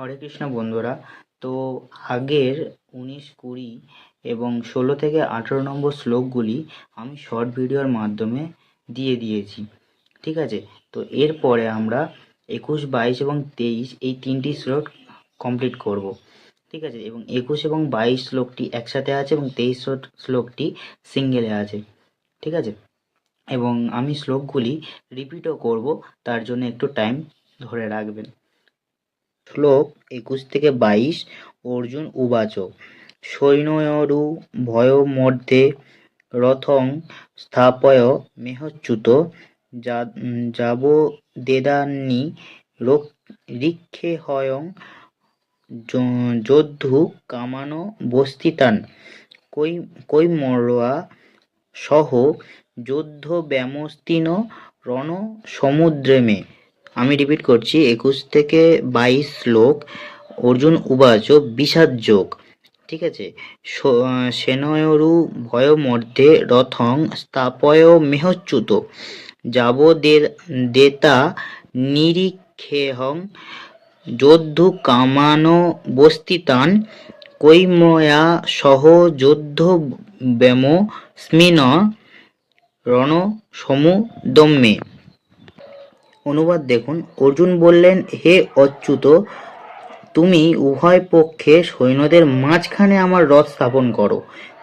হরে কৃষ্ণ বন্ধুরা, তো আগের উনিশ কুড়ি এবং ষোলো থেকে আঠেরো নম্বর শ্লোকগুলি আমি শর্ট ভিডিওর মাধ্যমে দিয়ে দিয়েছি, ঠিক আছে? তো এরপরে আমরা একুশ, বাইশ এবং তেইশ এই তিনটি শ্লোক কমপ্লিট করব, ঠিক আছে? এবং একুশ এবং বাইশ শ্লোকটি একসাথে আছে এবং তেইশ শ্লোক- শ্লোকটি সিঙ্গেলে আছে, ঠিক আছে? এবং আমি শ্লোকগুলি রিপিটও করব, তার জন্য একটু টাইম ধরে রাখবেন। শ্লোক একুশ থেকে বাইশ, অর্জুন উবাচ সৈন্যরু ভয় মধ্যে রথং স্থাপয় মেহচ্যুত। যা- যাব দেদান্নি রিক্ষে হয়ং যোদ্ধু কামানো বস্তিতান। কই, কৈমরয়া সহ যুদ্ধ ব্যামস্তিন রণ সমুদ্রে সমুদ্রেমে। আমি রিপিট করছি, একুশ থেকে বাইশ শ্লোক, অর্জুন উবাচ, বিষাদ যোগ। ঠিক আছে? সেনয়রু ভয়মধ্যে রথং স্থাপয় মেহচ্যুত। যাব দেতা নিরীক্ষেহং যোদ্ধু কামানো বস্তিতান, কৈময়া সহ যোদ্ধ ব্যাম স্মিন রণ সমুদম্যে অনুবাদ দেখুন। অর্জুন বললেন, হে অচ্যুত, তুমি উভয় পক্ষে সৈন্যদের মাঝখানে আমার রথ স্থাপন করো,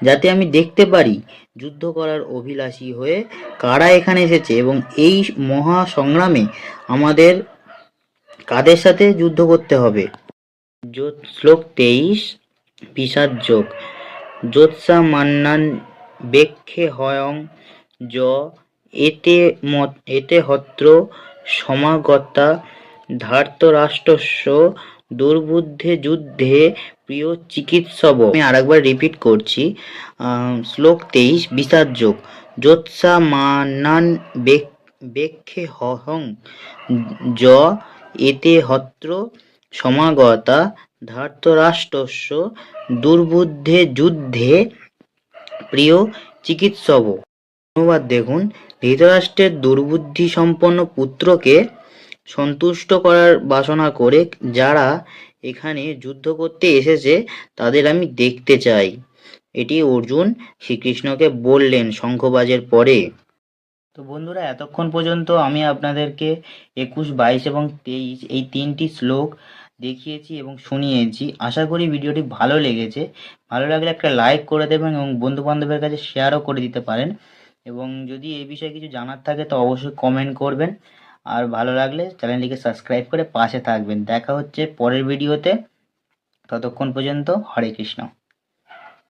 যাতে আমি দেখতে পারি যুদ্ধ করার অভিলাষী হয়ে কারা এখানে এসেছে এবং এই মহা সংগ্রামে আমাদের কাদের সাথে যুদ্ধ করতে হবে? শ্লোক তেইশ, বিষাদ যোগ। যোৎসা মান্নান, বেক্ষে হয়ং য, এতে মত, এতে হত্র সমাগতা ধার্তরাষ্ট্রস্য দুর্বুদ্ধে যুদ্ধে প্রিয় চিকিৎসব। আমি আরেকবার রিপিট করছি। শ্লোক তেইশ, বিষাদ যোগ। যোৎসা মান্নান বেক- বেক্ষে হহং য এতে হত্র সমাগতা ধার্তরাষ্ট্রস্য দুর্বুদ্ধে যুদ্ধে প্রিয় চিকিৎসব। অনুবাদ দেখুন, ধৃতরাষ্ট্রের দুর্বুদ্ধি সম্পন্ন পুত্রকে সন্তুষ্ট করার বাসনা করে যারা এখানে যুদ্ধ করতে এসেছে, তাদের আমি দেখতে চাই। এটি অর্জুন শ্রীকৃষ্ণকে বললেন শঙ্খবাজের পরে। তো বন্ধুরা, এতক্ষণ পর্যন্ত আমি আপনাদেরকে একুশ, বাইশ এবং তেইশ এই তিনটি শ্লোক দেখিয়েছি এবং শুনিয়েছি। আশা করি ভিডিওটি ভালো লেগেছে। ভালো লাগলে একটা লাইক করে দেবেন এবং বন্ধু বান্ধবের কাছে শেয়ারও করে দিতে পারেন। এবং যদি এই বিষয়ে কিছু জানার থাকে, তো অবশ্যই কমেন্ট করবেন। আর ভালো লাগলে চ্যানেলটিকে সাবস্ক্রাইব করে পাশে থাকবেন। দেখা হচ্ছে পরের ভিডিওতে ততক্ষণ পর্যন্ত হরে কৃষ্ণ।